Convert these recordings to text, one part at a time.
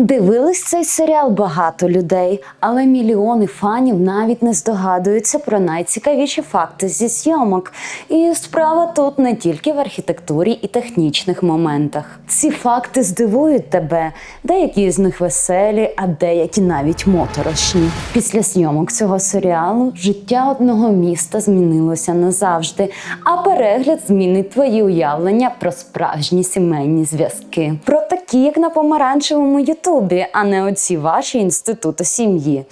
Дивились цей серіал багато людей, але мільйони фанів навіть не здогадуються про найцікавіші факти зі зйомок. І справа тут не тільки в архітектурі і технічних моментах. Ці факти здивують тебе. Деякі з них веселі, а деякі навіть моторошні. Після зйомок цього серіалу життя одного міста змінилося назавжди, а перегляд змінить твої уявлення про справжні сімейні зв'язки. Про такі, як на помаранчевому Ютубі, а не оці ваші інститути сім'ї.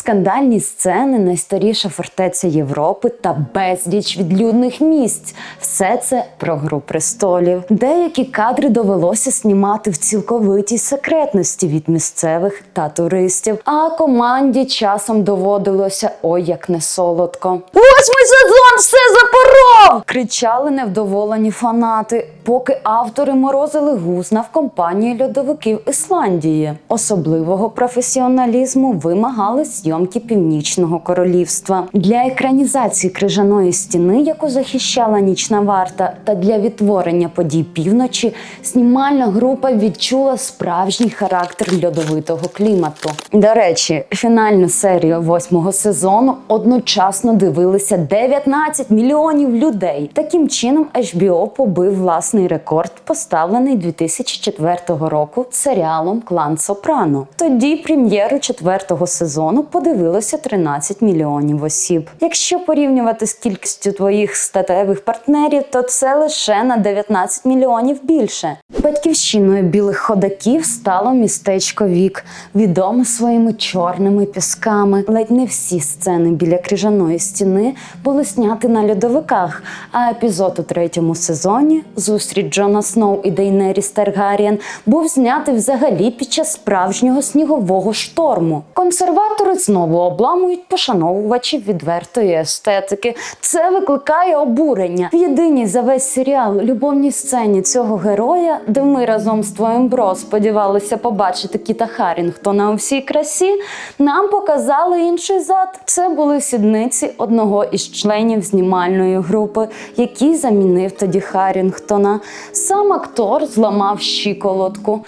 Скандальні сцени, найстаріша фортеця Європи та безліч відлюдних місць. Все це про гру престолів. Деякі кадри довелося знімати в цілковитій секретності від місцевих та туристів. А команді часом доводилося ой як не солодко. Восьмий сезон все запоров! кричали невдоволені фанати, поки автори морозили гузна в компанії льодовиків Ісландії. Особливого професіоналізму вимагали зйомки Північного королівства для екранізації крижаної стіни, яку захищала нічна варта, та для відтворення подій півночі. Знімальна група відчула справжній характер льодовитого клімату. До речі, фінальну серію восьмого сезону одночасно дивилися 19 мільйонів людей. Таким чином, HBO побив власний рекорд, поставлений 2004 року серіалом Клан Сопрано. Тоді прем'єру четвертого сезону подивилося 13 мільйонів осіб. Якщо порівнювати з кількістю твоїх статевих партнерів, то це лише на 19 мільйонів більше. Батьківщиною білих ходаків стало містечко Вік, відоме своїми чорними пісками. Ледь не всі сцени біля крижаної стіни були зняті на льодовиках. А епізод у третьому сезоні зустріч Джона Сноу і Дейнеріс Таргарієн був знятий взагалі під час справжнього снігового шторму. Консерватори знову обламують пошановувачів відвертої естетики. Це викликає обурення. В єдиній за весь серіал любовній сцені цього героя, де ми разом з твоїм бро сподівалися побачити Кіта Харінгтона у всій красі, нам показали інший зад. Це були сідниці одного із членів знімальної групи, який замінив тоді Харінгтона. Сам актор зламав щиколотку.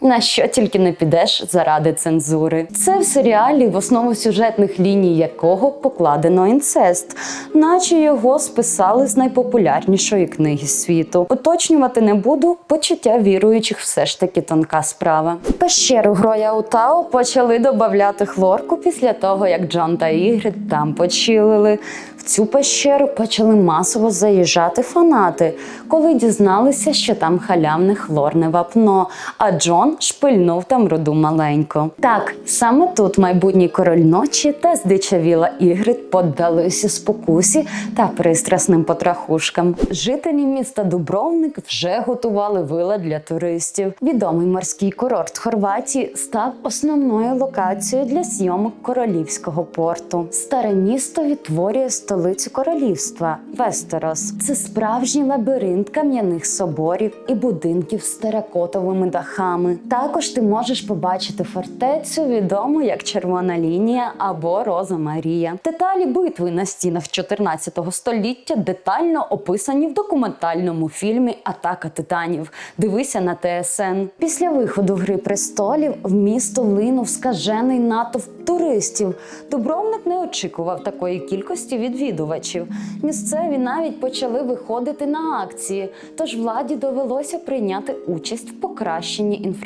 На що тільки не підеш заради цензури. Це в серіалі, в основу сюжетних ліній якого покладено інцест, наче його списали з найпопулярнішої книги світу. Уточнювати не буду, почуття віруючих все ж таки тонка справа. Пещеру Гроя Утао почали додавати хлорку після того, як Джон та Ігрид там почилили. В цю пещеру почали масово заїжджати фанати, коли дізналися, що там халявне хлорне вапно, а Джон шпильнув там роду маленько. Так, саме тут майбутній король ночі та здичавіла Ігрид поддалися спокусі та пристрасним потрахушкам. Жителі міста Дубровник вже готували вила для туристів. Відомий морський курорт Хорватії став основною локацією для зйомок королівського порту. Старе місто відтворює столицю королівства Вестерос. Це справжній лабіринт кам'яних соборів і будинків з теракотовими дахами. Також ти можеш побачити фортецю, відому як Червона лінія або Роза Марія. Деталі битви на стінах 14 століття детально описані в документальному фільмі Атака титанів. Дивися на ТСН. Після виходу Гри престолів в місто линув скажений натовп туристів. Дубровник не очікував такої кількості відвідувачів. Місцеві навіть почали виходити на акції, тож владі довелося прийняти участь в покращенні інфраструктури.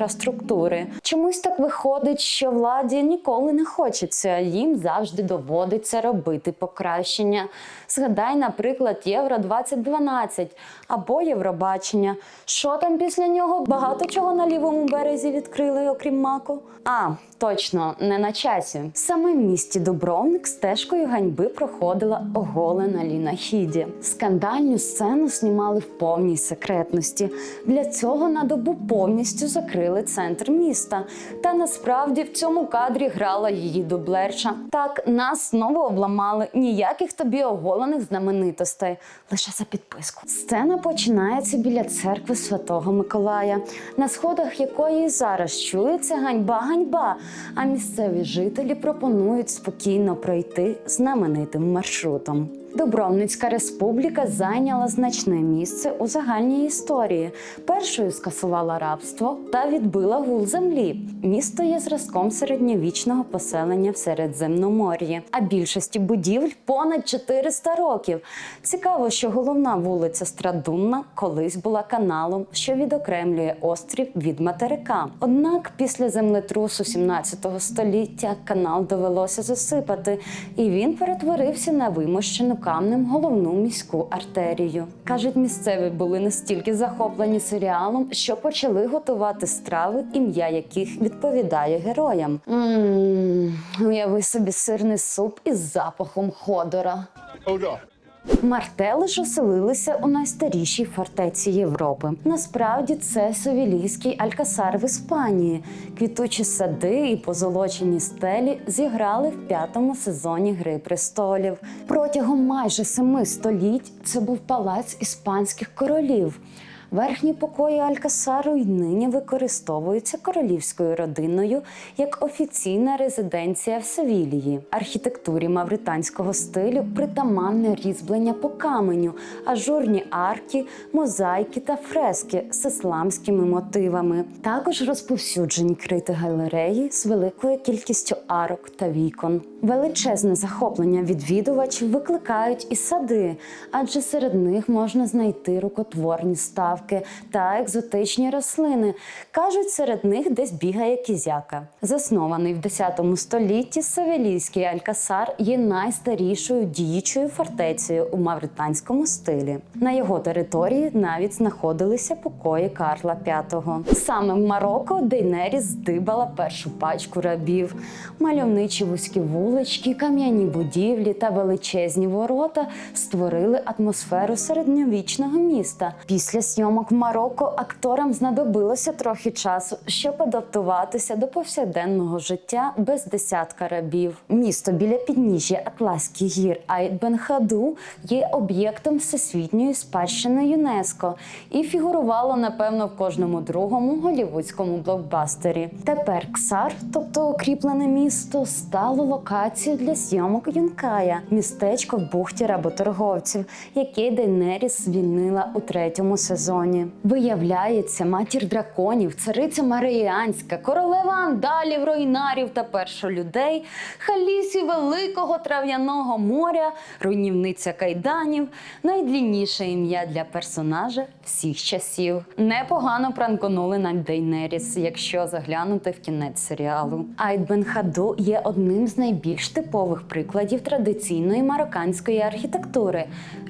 Чомусь так виходить, що владі ніколи не хочеться, їм завжди доводиться робити покращення. Згадай, наприклад, Євро 2012 або Євробачення. Що там після нього? Багато чого на лівому березі відкрили, окрім маку. А, точно, не на часі. Саме в місті Дубровник стежкою ганьби проходила оголена Ліна Хіді. Скандальну сцену знімали в повній секретності. Для цього на добу повністю закрили центр міста. Та насправді в цьому кадрі грала її дублерша. Так, нас знову обламали. Ніяких тобі оголених знаменитостей, лише за підписку. Сцена починається біля церкви Святого Миколая, на сходах якої зараз чується ганьба, ганьба. А місцеві жителі пропонують спокійно пройти знаменитим маршрутом. Дубровницька республіка зайняла значне місце у загальній історії. Першою скасувала рабство та відбила гул землі. Місто є зразком середньовічного поселення в Середземномор'ї, а більшості будівель понад 400 років. Цікаво, що головна вулиця Страдунна колись була каналом, що відокремлює острів від материка. Однак після землетрусу 17 століття канал довелося засипати, і він перетворився на вимощену камнем головну міську артерію. Кажуть, місцеві були настільки захоплені серіалом, що почали готувати страви, ім'я яких відповідає героям. Уяви собі сирний суп із запахом ходора. Мартели ж оселилися у найстарішій фортеці Європи. Насправді це Совілійський Алькасар в Іспанії. Квітучі сади і позолочені стелі зіграли в п'ятому сезоні Гри престолів. Протягом майже семи століть це був палац іспанських королів. Верхні покої Алькасару й нині використовуються королівською родиною як офіційна резиденція в Севілії. Архітектурі мавританського стилю притаманне різьблення по каменю, ажурні арки, мозаїки та фрески з ісламськими мотивами. Також розповсюджені крити галереї з великою кількістю арок та вікон. Величезне захоплення відвідувачів викликають і сади, адже серед них можна знайти рукотворні ставки та екзотичні рослини. Кажуть, серед них десь бігає кізяка. Заснований в 10 столітті Савелійський Алькасар є найстарішою діючою фортецею у мавританському стилі. На його території навіть знаходилися покої Карла V. Саме в Марокко Дейнеріс здибала першу пачку рабів. Мальовничі вузькі вулички, кам'яні будівлі та величезні ворота створили атмосферу середньовічного міста. Після зйомок в Марокко акторам знадобилося трохи часу, щоб адаптуватися до повсякденного життя без десятка рабів. Місто біля підніжжя Атласських гір Айт-Бен-Хаду є об'єктом всесвітньої спадщини ЮНЕСКО і фігурувало напевно в кожному другому голівудському блокбастері. Тепер Ксар, тобто укріплене місто, стало локацією для зйомок Юнкая, містечко в бухті работорговців, яке Дейнеріс звільнила у третьому сезоні. Виявляється, матір драконів, цариця Маріянська, королева андалів, руйнарів та першолюдей, халісі великого трав'яного моря, руйнівниця кайданів, найдлінніше ім'я для персонажа всіх часів. Непогано пранконули на Дейнеріс, якщо заглянути в кінець серіалу. Айт Бен Хаду є одним з найбільш типових прикладів традиційної марокканської архітектури,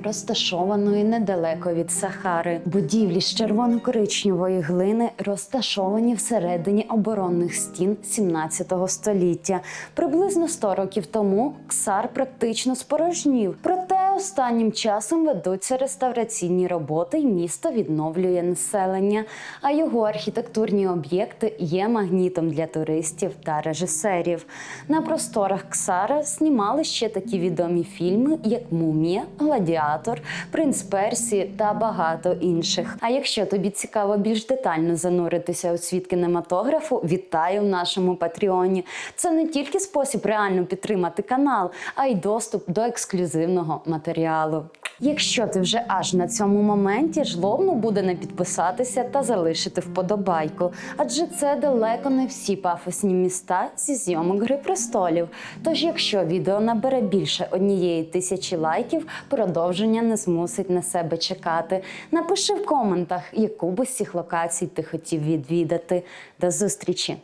розташованої недалеко від Сахари. Будівлі з червоно-коричневої глини розташовані всередині оборонних стін 17 століття. Приблизно 100 років тому Ксар практично спорожнів. Проте останнім часом ведуться реставраційні роботи, і місто відновлює населення. А його архітектурні об'єкти є магнітом для туристів та режисерів. На просторах Ксара знімали ще такі відомі фільми, як Мумія, Гладіатор, Принц Персії та багато інших. А якщо тобі цікаво більш детально зануритися у світ кінематографу, вітаю в нашому патреоні. Це не тільки спосіб реально підтримати канал, а й доступ до ексклюзивного матеріалу. Якщо ти вже аж на цьому моменті, жлобно буде не підписатися та залишити вподобайку, адже це далеко не всі пафосні міста зі зйомок Гри престолів. Тож, якщо відео набере більше однієї тисячі лайків, продовження не змусить на себе чекати. Напиши в коментах, яку б цих локацій ти хотів відвідати. До зустрічі!